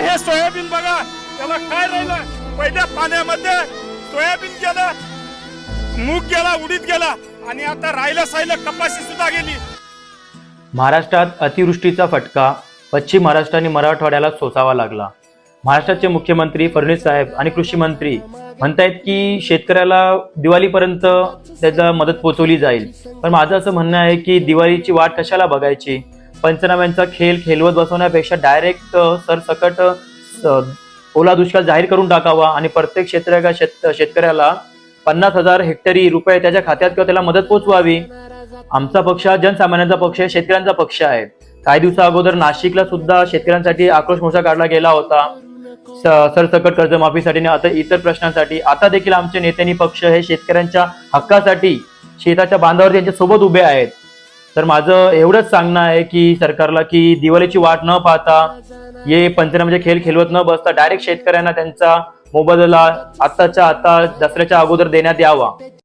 हे सोयाबीन बघा त्याला काय राहिलं? पहिल्या पाण्यामध्ये सोयाबीन गेलं मूग गेला उडीत गेला आणि आता राहिलं साहिलं कपाशी सुद्धा गेली. महाराष्ट्रात अतिवृष्टीचा फटका पश्चिम महाराष्ट्र आणि मराठवाड्याला सोसावा लागला. महाराष्ट्राचे मुख्यमंत्री फडणवीस साहेब आणि कृषी मंत्री म्हणतायत की शेतकऱ्याला दिवाळीपर्यंत त्याचा मदत पोचवली जाईल. पण माझं असं म्हणणं आहे की दिवाळीची वाट कशाला बघायची? पंचनाम्यांचा खेळ खेळवत बसवण्यापेक्षा डायरेक्ट सरसकट ओला दुष्काळ जाहीर करून टाकावा आणि प्रत्येक शेतकऱ्या शेत शेतकऱ्याला पन्नास हजार हेक्टरी रुपये त्याच्या खात्यात किंवा त्याला मदत पोचवावी. आमचा पक्ष हा जनसामान्यांचा पक्ष आहे शेतकऱ्यांचा पक्ष आहे. काही दिवसा अगोदर नाशिकला सुद्धा शेतकऱ्यांसाठी आक्रोश मोर्चा काढला गेला होता. सरसकट कर्जमाफीसाठी आणि आता इतर प्रश्नांसाठी. आता देखील आमचे नेत्यांनी पक्ष हे शेतकऱ्यांच्या हक्कासाठी शेताच्या बांधावर त्यांच्यासोबत उभे आहेत. तर माझं एवढंच सांगणं आहे की सरकारला की दिवाळीची वाट न पाहता हे पंचनाम्याचे म्हणजे खेळ खेळवत न बसता डायरेक्ट शेतकऱ्यांना त्यांचा मोबदला आताच्या आता दसऱ्याच्या अगोदर देण्यात यावा.